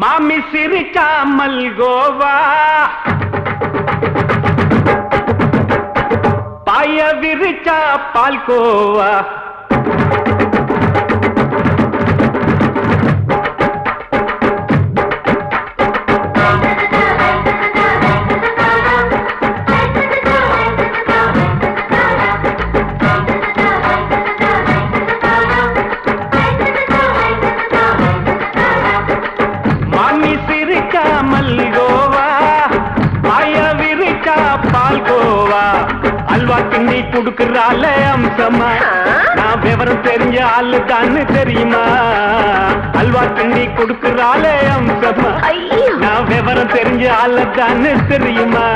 மாமி சிரிக்காமல் கோவா. பாய விரிச்சா பால்கோவா. குடுக்கறால அம்சமா நான் விவரம் தெரிஞ்ச ஆளு தான்னு தெரியுமா? அல்வா கிண்ணி குடுக்கறால அம்சமா ஐயோ. நான் விவரம் தெரிஞ்ச ஆளு தான்னு தெரியுமா?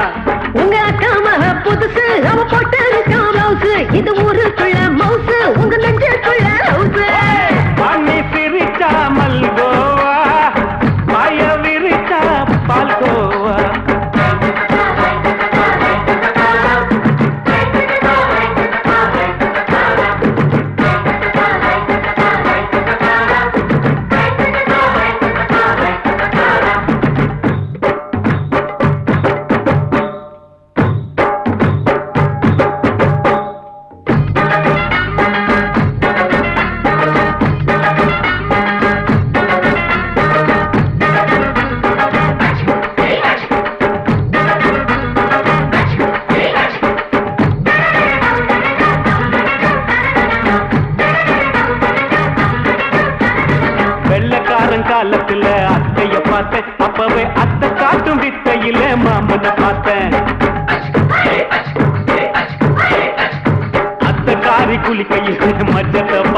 உங்க அக்கா மக புதுசு அவ போட்டு இருக்கா மவுசு இது ஊருக்குள்ள மவுசு உங்க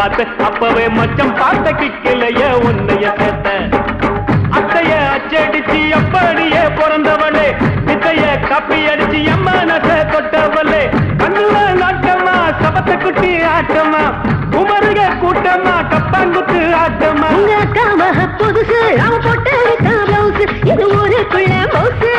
மச்சத்தை அப்பவே மச்சம் பார்த்த கிக்கலைய உன்னைய சேர்த்த அத்தைய அச்சடிச்சு அப்படியே பிறந்தவளே பித்தைய கப்பி அடிச்சு எம்மனச தொட்டவளே. கண்ணுல நாட்டமா சபத்த குட்டி ஆட்டமா குமருக கூட்டமா கப்பாங்குத்து ஆட்டமா உங்க அக்கா மக புதுசு அவன் போட்டு இருக்கா மவுசு இது ஊருக்குள்ள மவுசு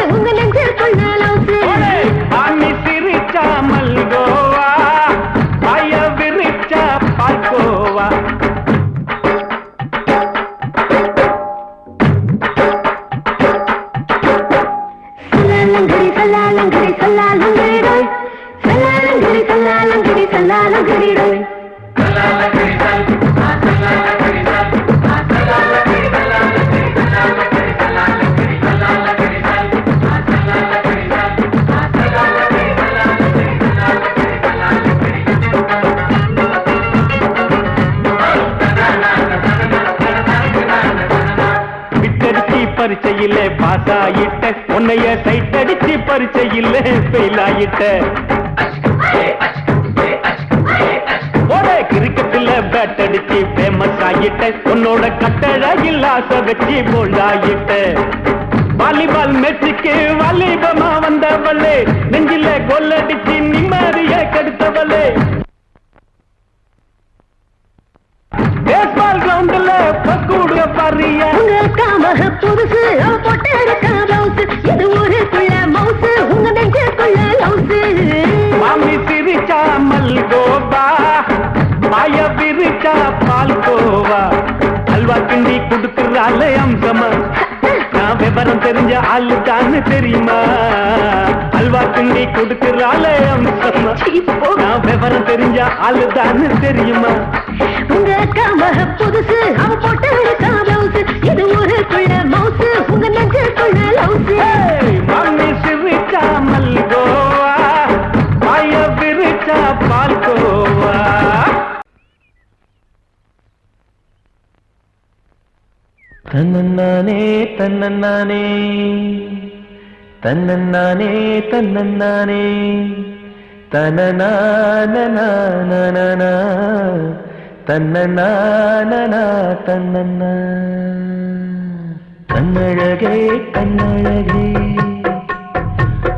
பரீட்சையில பாஸ் ஆயிட்ட உன்னைய சைட் அடிச்சு பரீட்சையில ஃபெயில் ஆயிட்ட. ஒரே கிரிக்கெட்ல பேட் அடிச்சு ஃபேமஸ் ஆயிட்ட உன்னோட கட்டழகில் ஆசை வச்சு போல்ட் வாலிபால் மேட்சுக்கு வாலிபமா வந்தவளே நெஞ்சில கொல்லடிச்சு நிம்மதிய கெடுத்தவளே. பேஸ்பால் கிரவுண்ட்ல பாரியா உங்க அக்கா மக புதுசு போட்டு இருக்கா மவுசு இது ஊருக்குள்ள மவுசு உங்க நெஞ்சுக்குள்ள லவுசு. மாமி சிரிச்சா மல்கோபா மாய விரிச்சா பால்கோவா அல்வா கிண்டி குடுக்கறால அம்சமா. நான் விவரம் தெரிஞ்ச ஆளு தெரியுமா? அல்வா கிண்டி குடுக்கறால அம்சமா நான் விவரம் தெரிஞ்ச ஆளு தெரியுமா? உங்க அக்கா மக புதுசு அவ போட்டு மவுசு இது ஊருக்குள்ள மவுசு உங்க நெஞ்சுக்குள்ள ஏய், மாமி சிரிச்சா தன்னன்னானே தன்னன்னானே. தன்னன்னானே தன்னன்னானே. தனநானநானனா தன்னநானனா தன்னன்னா. கண்ணழகே கண்ணழகே.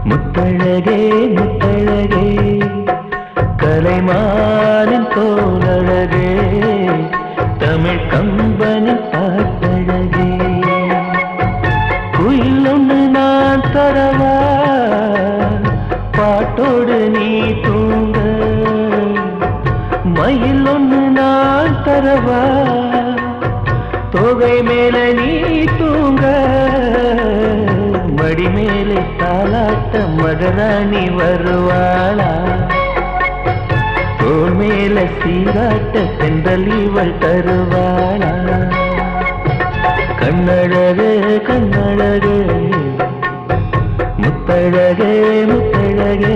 முத்தழகே முத்தழகே. கலைமானின் தோழகே மேல நீ தூங்க. மடி மேலே தாலாட்ட மடராணி வருவாளா? தோல் மேல சீராட்ட தென்றல் இவள் தருவாளா? கண்ணழகு கண்ணழகு முத்தழகே முத்தழகே.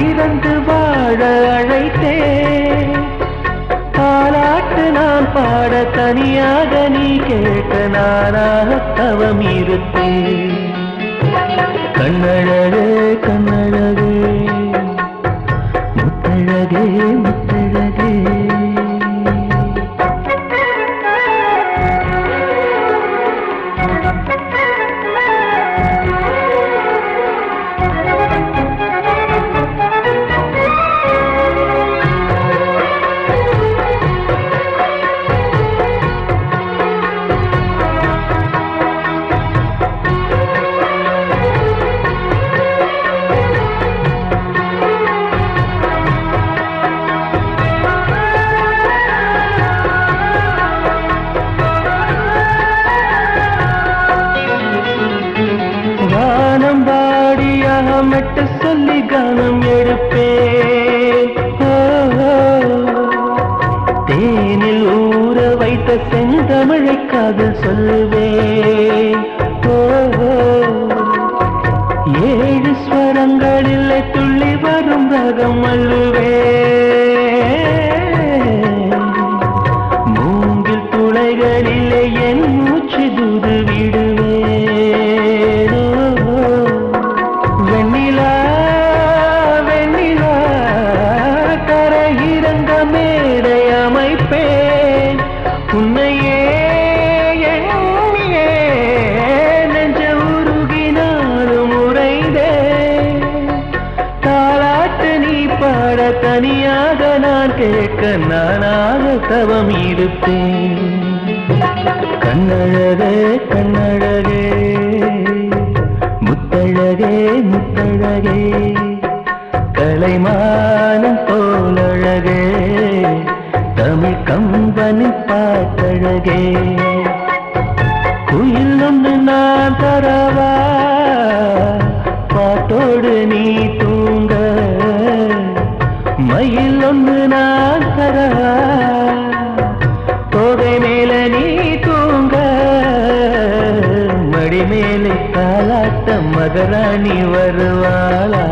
மனம் வாழ அழைத்தே தாலாட்டு நான் பாட தனியாக நீ கேட்க நானாக தவம் இருப்பேன் கண்ணழகே பாட தனியாக நான் கேட்க நானாக தவம் இருப்பேன் கண்ணழகே கண்ணழகே முத்தழகே முத்தழகே கலைமான போலழகே தமிழ் கம்பனி பாட்டழகே. குயில் ஒன்று நான் தரவா ராணி வருவாளா?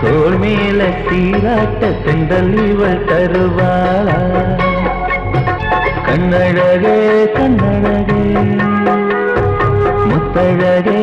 தோல் மேல சீராட்ட செந்தல் இவள் தருவாளா? கண்ணழகே கண்ணழகே முத்தழகே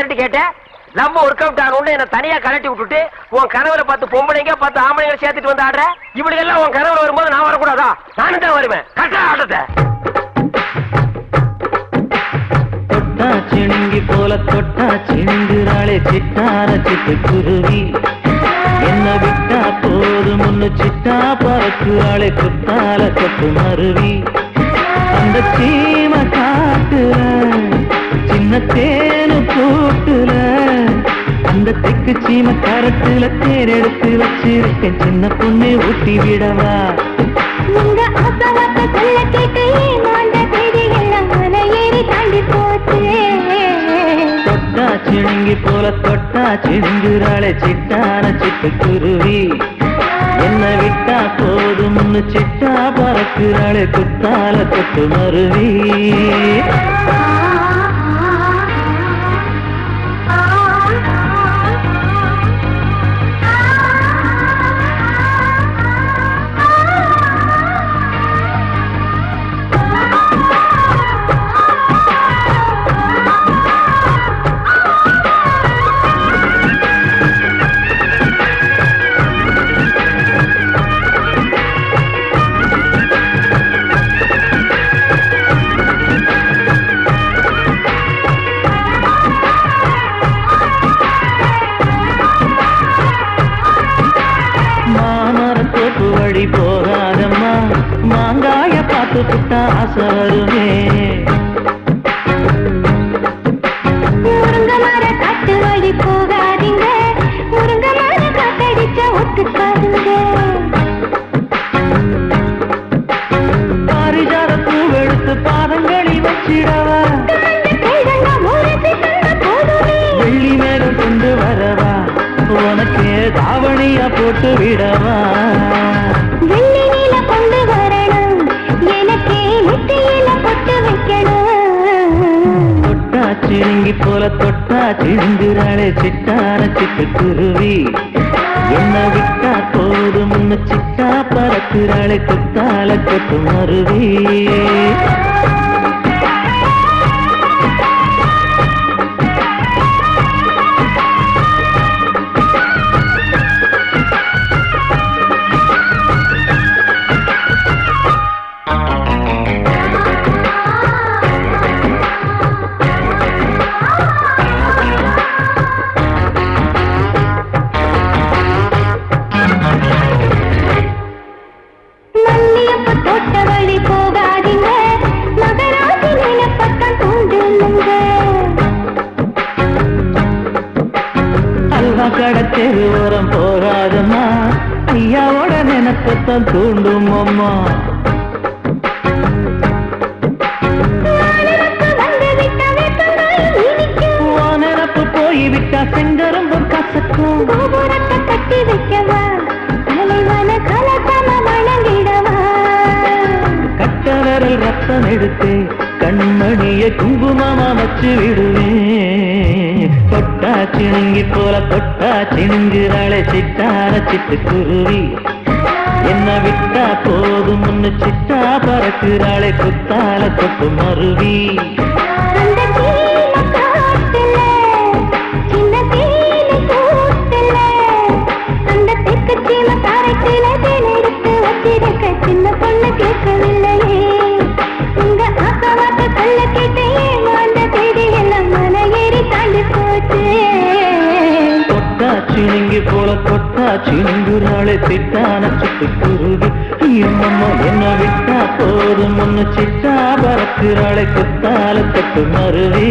ஐடியா வெரைட்டி வெரைட்டி கேட்டேன். லவ் ஒர்க் அவுட் ஆகணும்னு என்ன தனியா கலட்டி விட்டுட்டு உன் கனவுல பார்த்து பொம்பளைங்க பார்த்து ஆம்பளைங்க சேர்த்துட்டு வந்து ஆடுற இவளுக்கு எல்லாம் உன் கனவுல வரும்போது நான் வரக்கூடாதா? நானும் தான் வருவேன். கரெக்டா ஆட்டத்தை. தொட்டா சிணுங்கி போல தொட்டா சிணுங்குறாளே சிட்டார சிட்டு குருவி. என்ன விட்டா போதும் முன்னு சிட்டா பறக்குறாளே குத்தால கொத்து மருவி. அந்த சீமை காட்டுற சின்ன தேனு கூட்டுல அந்த தெக்கு சீம கரட்டுல தேர் எடுத்து வச்சிருக்கேன். சின்ன பொண்ணு ஊட்டி விடவா? உங்க ஆசவாக்க சொல்ல கேட்டு ஏமாந்த தேதி எல்லாம் மலை ஏறி தாண்டி போச்சு தொட்டா சிணுங்கி போல தொட்டா சிணுங்குறாளே சிட்டான சிட்டு குருவி. என்ன விட்டா போதும்னு சிட்டா பறக்குறாளே குத்தால கொத்து மருவி. சிணுங்குறாளே சிட்டார சிட்டு குருவி என்ன விட்டா போதும் சிட்டா பறக்குறாளே கொத்தால கொத்து மருவி தான் தூண்டும் அம்மா. வந்து போய்விட்டா செங்கரும்பும் கசக்கும். கட்டி வைக்கவா தலைவன கலசம வணங்கிடவா கட்ட ரத்தம் எடுத்து கண்மணிய குங்குமமா வச்சு விடுவேன். தொட்டா சிணுங்கி போல தொட்டா சிணுங்கு சிட்டான சிட்டு குருவி என்ன விட்டா போதும் முன்னு சிட்டா பறக்குறாளே குத்தால தொட்டு மருவி. சிணுங்கி போல தொட்டா சிணுங்குறாளே சிட்டான சிட்டு குருவி எம்மம்மா என்ன விட்டா போதும். முன்னு சிட்டா பறக்குறாளே குத்தால கொத்து மருவி.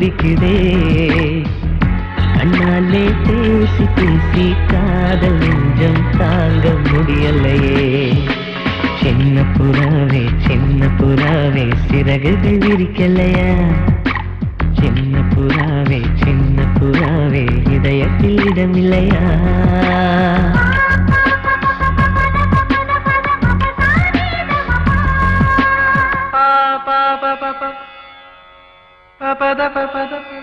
துடிக்குதே கண்ணாலே பேசி பேசி காதல் நெஞ்சம் தாங்க முடியலையே. சின்ன புறாவே சின்ன புறாவே சிறகுகள் விரிக்கலையா? சின்ன புறாவே சின்ன புறாவே இதயத்தில் இடமில்லையா? pa da pa pa da pa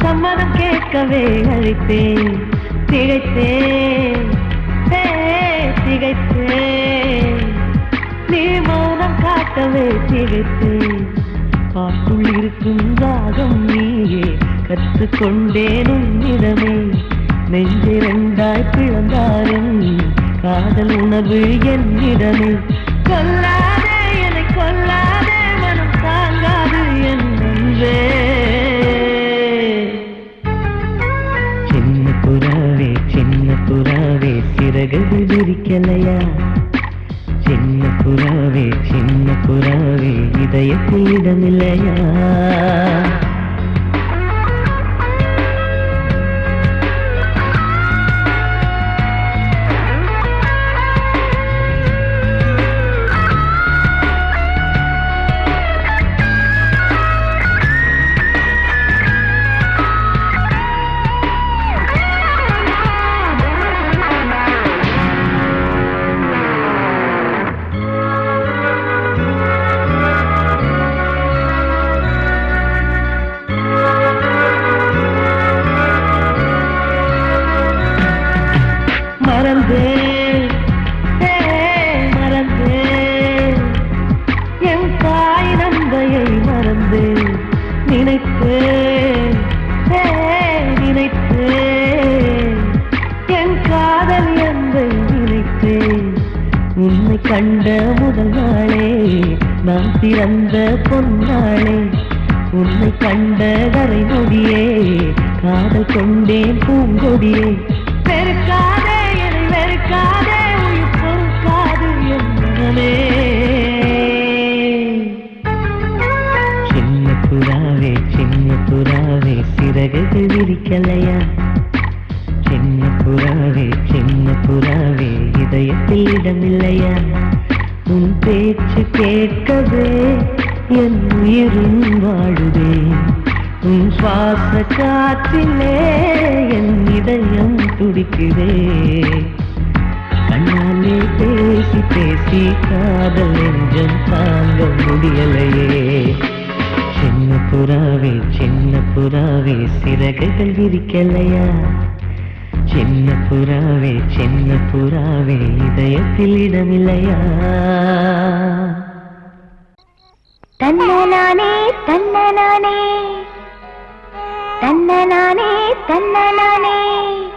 சம்மதம் கேட்கவே அழைத்தேன். திகைத்தேன். திகைத்தேன். நீ மௌனம் காட்டவே திகைத்தேன். பாட்டுள் இருக்கும் ராகம் நீயே கற்றுக்கொண்டேன் உன்னிடமே நெஞ்சிரண்டாய் பிளந்தாரும் காதல் உணர்வு என்னிடமே கொல்லாதே என்னை கொல்லாதே மனம் தாங்காது என் நன்றே. சிறகுகள் விரிக்கலையா சின்ன புறாவே சின்ன புறாவே இதயத்தில் பூங்கொடியே வெறுக்காதே என்னை வெறுக்காதே உயிர் பொறுக்காது என்னமே சின்ன புறாவே சின்ன புறாவே சிறகுகள் விரிக்கலையா? சின்ன புறாவே சின்ன புறாவே இதயத்தில் இடமில்லையா? உன் பேச்சு கேட்கவே என் உயிரும் வாழுதே. உன் சுவாச காத்திலே என் இதயம் துடிக்குதே. கண்ணாலே பேசி பேசி காதல் நெஞ்சம் தாங்க முடியலையே. சின்ன புறாவே சின்ன புறாவே சிறகுகள் விரிக்கலையா? சின்ன புறாவே சின்ன புறாவே இதயத்தில் இடமில்லையா? தன்னை நானே தன் たなのに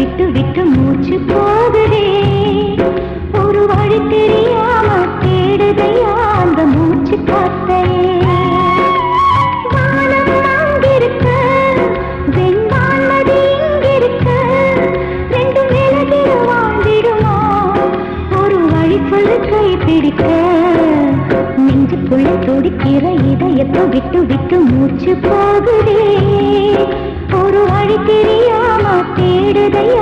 விட்டு விட்டு மூச்சு போ. விடுதையா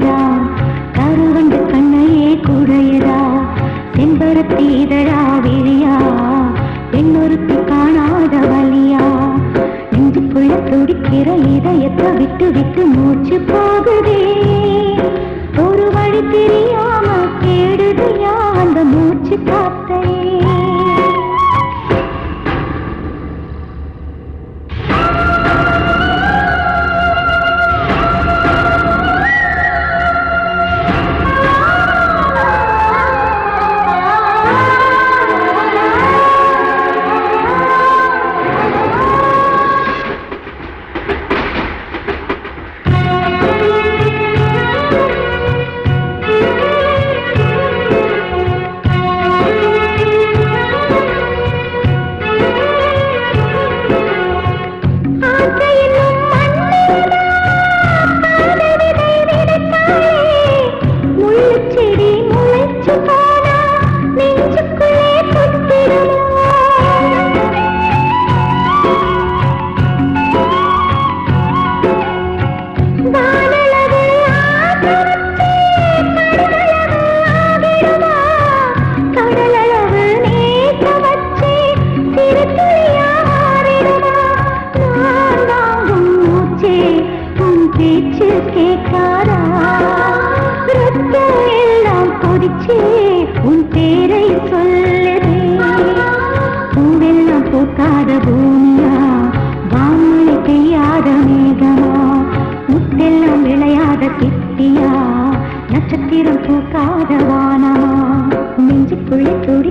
குடையரா கருவண்டு கண்ணையே குடையரா செம்பருத்தி இதழா வெளியா பெண்ணொருத்தி காணாத வழியா? நெஞ்சுக்குள்ள துடிக்கிற இதயத்தை விட்டு விட்டு மூச்சு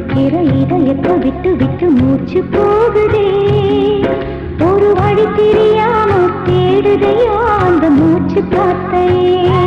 துடிக்கிற இதயத்தை விட்டு விட்டு மூச்சு போகுதே? ஒரு வழி தெரியாம தேடுதையோ அந்த மூச்சு காத்தையே